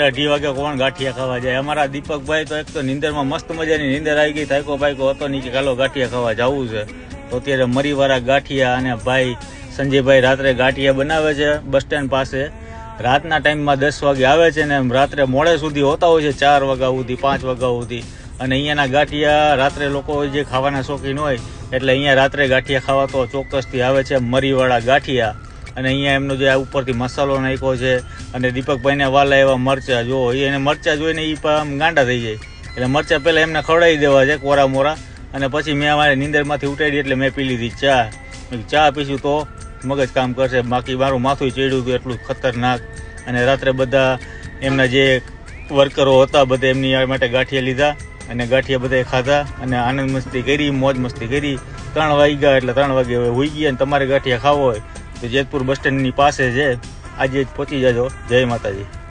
અઢી વાગે કોણ ગાંઠિયા ખાવા જાય? અમારા દીપકભાઈ તો એક તો નિંદરમાં મસ્ત મજાની નીંદર આવી ગઈ. થાયકો ભાઈકો હતો નહીં કે કાલો ગાંઠિયા ખાવા જવું છે. તો અત્યારે મરીવાળા ગાંઠિયા અને ભાઈ સંજયભાઈ રાત્રે ગાંઠિયા બનાવે છે બસ સ્ટેન્ડ પાસે. રાતના ટાઈમમાં દસ વાગે આવે છે ને રાત્રે મોડે સુધી હોતા હોય છે, ચાર વાગ્યા સુધી, પાંચ વાગ્યા સુધી. અને અહીંયાના ગાંઠિયા રાત્રે લોકો જે ખાવાના શોખીન હોય, એટલે અહીંયા રાત્રે ગાંઠિયા ખાવા તો ચોક્કસથી આવે છે મરીવાળા ગાંઠિયા. અને અહીંયા એમનો જે ઉપરથી મસાલો નાખ્યો છે અને દીપકભાઈને વાલા એવા મરચા જો એને મરચા જોઈને એ પણ ગાંડા થઈ જાય. એટલે મરચા પહેલા એમને ખવડાવી દેવા છે કોરા મોરા. અને પછી મેં અમારે નીંદરમાંથી ઉઠાડી એટલે મેં પી લીધી ચા. ચા પીશું તો મગજ કામ કરશે. બાકી મારું માથું ચડ્યું હતું એટલું ખતરનાક. અને રાત્રે બધા એમના જે વર્કરો હતા, બધા એમની માટે ગાંઠિયા લીધા અને ગાંઠિયા બધાએ ખાધા અને આનંદ મસ્તી કરી, મોજ મસ્તી કરી. ત્રણ વાગ્યા, એટલે ત્રણ વાગે હોઈ ગયા અને તમારે ગાંઠિયા ખાવો હોય. જેતપુર બસ સ્ટેન્ડની પાસે છે આજે જ પહોંચી જજો. જય માતાજી.